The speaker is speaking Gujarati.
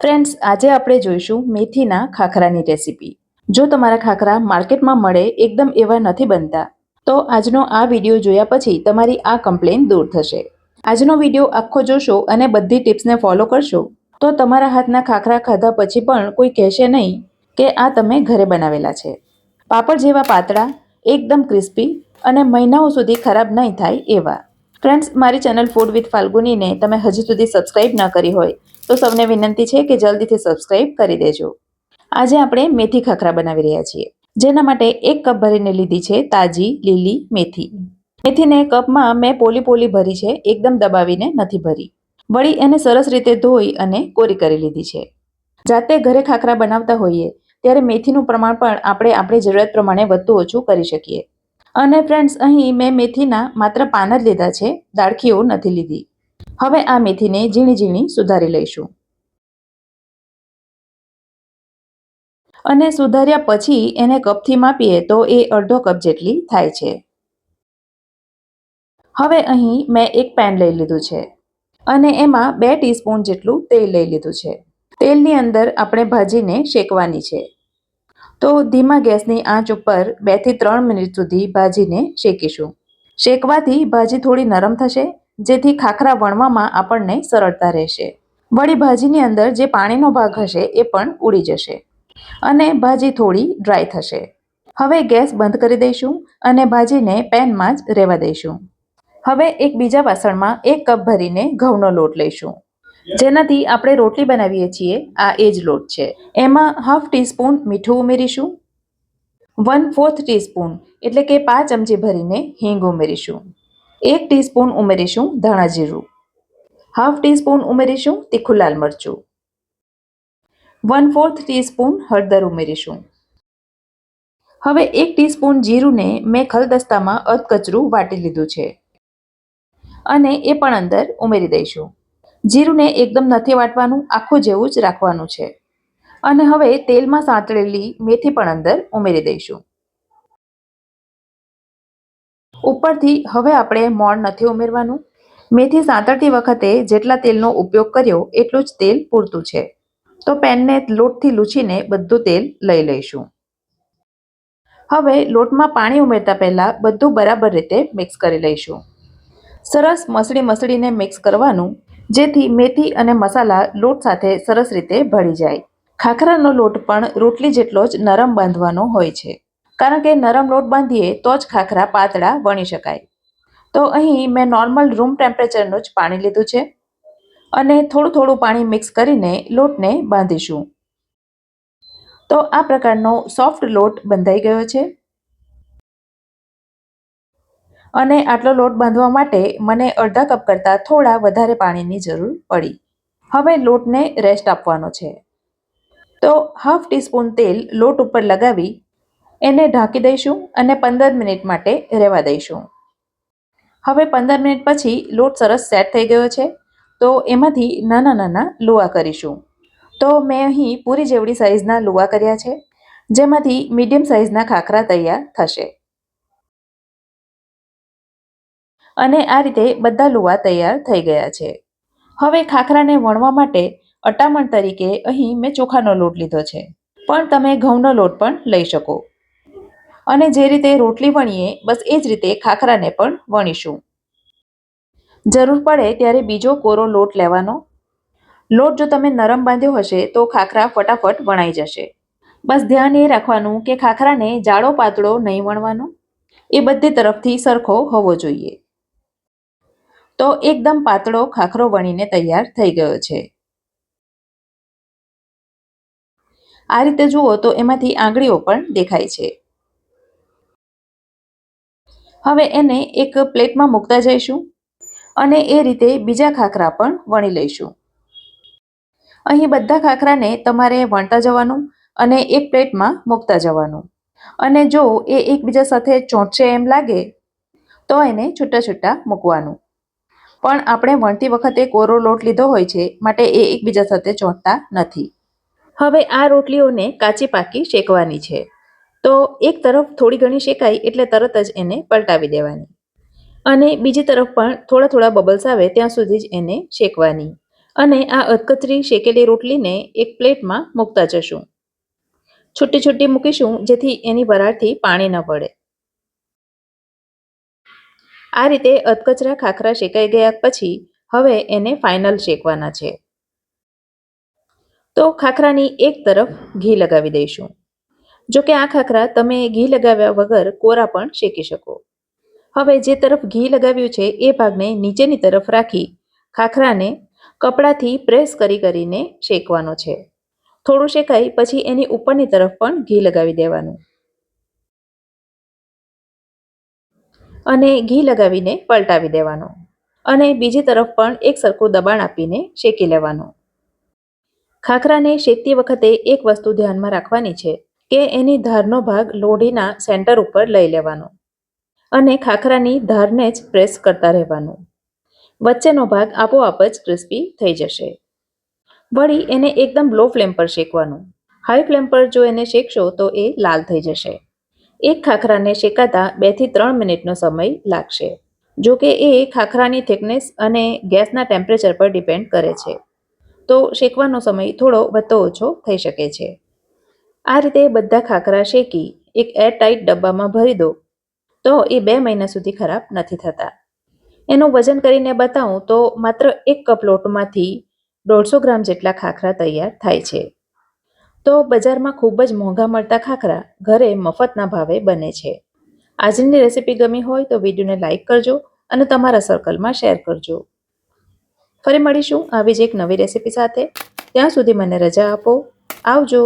ફ્રેન્ડ્સ આજે આપણે જોઈશું મેથીના ખાખરાની રેસીપી. જો તમારા ખાખરા માર્કેટમાં મળે એકદમ એવા નથી બનતા, તો આજનો આ વીડિયો જોયા પછી તમારી આ કમ્પ્લેન દૂર થશે. આજનો વીડિયો આખો જોશો અને બધી ટિપ્સને ફોલો કરશો, તો તમારા હાથના ખાખરા ખાધા પછી પણ કોઈ કહેશે નહીં કે આ તમે ઘરે બનાવેલા છે. પાપડ જેવા પાતળા, એકદમ ક્રિસ્પી અને મહિનાઓ સુધી ખરાબ નહીં થાય એવા. ફ્રેન્ડ્સ, મારી ચેનલ ફૂડ વિથ ફાલ્ગુનીને તમે હજી સુધી સબસ્ક્રાઇબ ન કરી હોય, તો સૌને વિનંતી છે કે જલ્દીથી સબસ્ક્રાઇબ કરી દેજો. આજે આપણે મેથી ખાખરા બનાવી રહ્યા છીએ, જેના માટે એક કપ ભરીને લીધી છે તાજી, લીલી મેથી. મેથીને કપમાં મેં પોલી પોલી ભરી છે, એકદમ દબાવીને નથી ભરી. વળી એને સરસ રીતે ધોઈ અને કોરી કરી લીધી છે. જાતે ઘરે ખાખરા બનાવતા હોઈએ, ત્યારે મેથીનું પ્રમાણ પણ આપણે આપણી જરૂરિયાત પ્રમાણે વધુ ઓછું કરી શકીએ. અને ફ્રેન્ડ્સ અહીં મેં મેથીના માત્ર પાન જ લીધા છે, દાળખીઓ નથી લીધી. હવે આ મેથીને ઝીણી ઝીણી સુધારી લઈશું. અને સુધાર્યા પછી એને કપથી માપીએ તો એ અડધો કપ જેટલી થાય છે. હવે અહીં મેં એક પેન લઈ લીધું છે અને એમાં બે ટીસ્પૂન જેટલું તેલ લઈ લીધું છે. તેલની અંદર આપણે ભાજીને શેકવાની છે. તો ધીમા ગેસની આંચ ઉપર બેથી ત્રણ મિનિટ સુધી ભાજીને શેકીશું. શેકવાથી ભાજી થોડી નરમ થશે, જેથી ખાખરા વણવામાં આપણને સરળતા રહેશે. વળી ભાજીની અંદર જે પાણીનો ભાગ હશે એ પણ ઉડી જશે અને ભાજી થોડી ડ્રાય થશે. હવે ગેસ બંધ કરી દઈશું અને ભાજીને પેનમાં જ રહેવા દઈશું. હવે એક બીજા વાસણમાં એક કપ ભરીને ઘઉંનો લોટ લઈશું. જેનાથી આપણે રોટલી બનાવીએ છીએ, આ એ જ લોટ છે. એમાં હાફ ટીસ્પૂન મીઠું ઉમેરીશું વન ફોર્થ ટીસ્પૂન એટલે કે પાંચ ચમચી ભરીને હિંગ ઉમેરીશું, એક ટીસ્પૂન ઉમેરીશું ધાણા જીરું હાફ ટીસ્પૂન ઉમેરીશું તીખું લાલ મરચું વન ફોર્થ ટીસ્પૂન હળદર ઉમેરીશું. હવે એક ટીસ્પૂન જીરુંને મેં ખલદસ્તામાં અધકચરું વાટી લીધું છે. અને એ પણ અંદર ઉમેરી દઈશું. જીરુંને એકદમ નથી વાટવાનું, આખું જેવું જ રાખવાનું છે. અને હવે તેલમાં સાંતળેલી મેથી પણ અંદર ઉમેરી દઈશું. ઉપરથી હવે આપણે મોણ નથી ઉમેરવાનું. મેથી સાંતળતી વખતે જેટલા તેલનો ઉપયોગ કર્યો, એટલું જ તેલ પૂરતું છે. તો પેનને લોટથી લૂછીને બધું તેલ લઈ લઈશું. હવે લોટમાં પાણી ઉમેરતા પહેલાં બધું બરાબર રીતે મિક્સ કરી લઈશું. સરસ મસળી મસળીને મિક્સ કરવાનું જેથી મેથી અને મસાલા લોટ સાથે સરસ રીતે ભળી જાય. ખાખરાનો લોટ પણ રોટલી જેટલો જ નરમ બાંધવાનો હોય છે. કારણ કે નરમ લોટ બાંધીએ તો જ ખાખરા પાતળા વણી શકાય. તો અહીં મેં નોર્મલ રૂમ ટેમ્પરેચરનું જ પાણી લીધું છે. અને થોડું થોડું પાણી મિક્સ કરીને લોટને બાંધીશું. તો આ પ્રકારનો સોફ્ટ લોટ બંધાઈ ગયો છે. અને આટલો લોટ બાંધવા માટે મને અડધા કપ કરતાં થોડા વધારે પાણીની જરૂર પડી. હવે લોટને રેસ્ટ આપવાનો છે. તો હાફ ટીસ્પૂન તેલ લોટ ઉપર લગાવી એને ઢાંકી દઈશું અને પંદર મિનિટ માટે રહેવા દઈશું. હવે પંદર મિનિટ પછી લોટ સરસ સેટ થઈ ગયો છે, તો એમાંથી નાના નાના લુવા કરીશું. તો મેં અહીં પૂરી જેવડી સાઇઝના લુવા કર્યા છે, જેમાંથી મીડિયમ સાઇઝના ખાખરા તૈયાર થશે. અને આ રીતે બધા લુવા તૈયાર થઈ ગયા છે. હવે ખાખરાને વણવા માટે અટામણ તરીકે અહીં મેં ચોખાનો લોટ લીધો છે. પણ તમે ઘઉંનો લોટ પણ લઈ શકો. અને જે રીતે રોટલી વણીએ, બસ એ જ રીતે ખાખરાને પણ વણીશું. જરૂર પડે ત્યારે બીજો કોરો લોટ લેવાનો. લોટ જો તમે નરમ બાંધ્યો હશે, તો ખાખરા ફટાફટ વણાઈ જશે. બસ ધ્યાન એ રાખવાનું કે ખાખરાને જાડો પાતળો નહીં વણવાનો. એ બધી તરફથી સરખો હોવો જોઈએ. તો એકદમ પાતળો, ખાખરો વણીને તૈયાર થઈ ગયો છે. આ રીતે જુઓ તો એમાંથી આંગળીઓ પણ દેખાય છે. હવે એને એક પ્લેટમાં મૂકતા જઈશું અને એ રીતે બીજા ખાખરા પણ વણી લઈશું. અહીં બધા ખાખરાને તમારે વણતા જવાનું અને એક પ્લેટમાં મૂકતા જવાનું. અને જો એ એકબીજા સાથે ચોંટશે એમ લાગે, તો એને છૂટા છૂટા મૂકવાનું. પણ આપણે વણતી વખતે કોરો લોટ લીધો હોય છે, માટે એ એકબીજા સાથે ચોંટતા નથી. હવે આ રોટલીઓને કાચી પાકી શેકવાની છે. તો એક તરફ થોડી ઘણી શેકાય એટલે તરત જ એને પલટાવી દેવાની. અને બીજી તરફ પણ થોડા થોડા બબલ્સ આવે ત્યાં સુધી જ એને શેકવાની. અને આ અધકચરી શેકેલી રોટલીને એક પ્લેટમાં મૂકતા જશું. છુટ્ટી છુટ્ટી મૂકીશું જેથી એની વરાળથી પાણી ન પડે. આ રીતે અધકચરા ખાખરા શેકાઈ ગયા પછી હવે એને ફાઇનલ શેકવાના છે. તો ખાખરાની એક તરફ ઘી લગાવી દઈશું. જો કે આ ખાખરા તમે ઘી લગાવ્યા વગર કોરા પણ શેકી શકો. હવે જે તરફ ઘી લગાવ્યું છે એ ભાગને નીચેની તરફ રાખી ખાખરાને કપડાથી પ્રેસ કરી કરીને શેકવાનો છે. થોડું શેકાય પછી એની ઉપરની તરફ પણ ઘી લગાવી દેવાનું. અને ઘી લગાવીને પલટાવી દેવાનું. અને બીજી તરફ પણ એક સરખું દબાણ આપીને શેકી લેવાનું. ખાખરાને શેકતી વખતે એક વસ્તુ ધ્યાનમાં રાખવાની છે કે એની ધારનો ભાગ લોઢીના સેન્ટર ઉપર લઈ લેવાનો અને ખાખરાની ધારને જ પ્રેસ કરતા રહેવાનું. વચ્ચેનો ભાગ આપોઆપ જ ક્રિસ્પી થઈ જશે. વળી એને એકદમ લો ફ્લેમ પર શેકવાનું. હાઈ ફ્લેમ પર જો એને શેકશો તો એ લાલ થઈ જશે. એક ખાખરાને શેકાતા બેથી ત્રણ મિનિટનો સમય લાગશે. જો કે એ ખાખરાની થિકનેસ અને ગેસના ટેમ્પરેચર પર ડિપેન્ડ કરે છે. તો શેકવાનો સમય થોડો વધતો ઓછો થઈ શકે છે. આ રીતે બધા ખાખરા શેકી એક એરટાઇટ ડબ્બામાં ભરી દો. તો એ બે મહિના સુધી ખરાબ નથી થતા. એનું વજન કરીને બતાવું તો માત્ર એક કપ લોટમાંથી દોઢસો ગ્રામ જેટલા ખાખરા તૈયાર થાય છે. તો બજારમાં ખૂબ જ મોંઘા મળતા ખાખરા ઘરે મફતના ભાવે બને છે. આજની રેસીપી ગમી હોય તો વિડીયોને લાઇક કરજો અને તમારા સર્કલમાં શેર કરજો. ફરી મળીશું આવી જ એક નવી રેસીપી સાથે. ત્યાં સુધી મને રજા આપો. આવજો.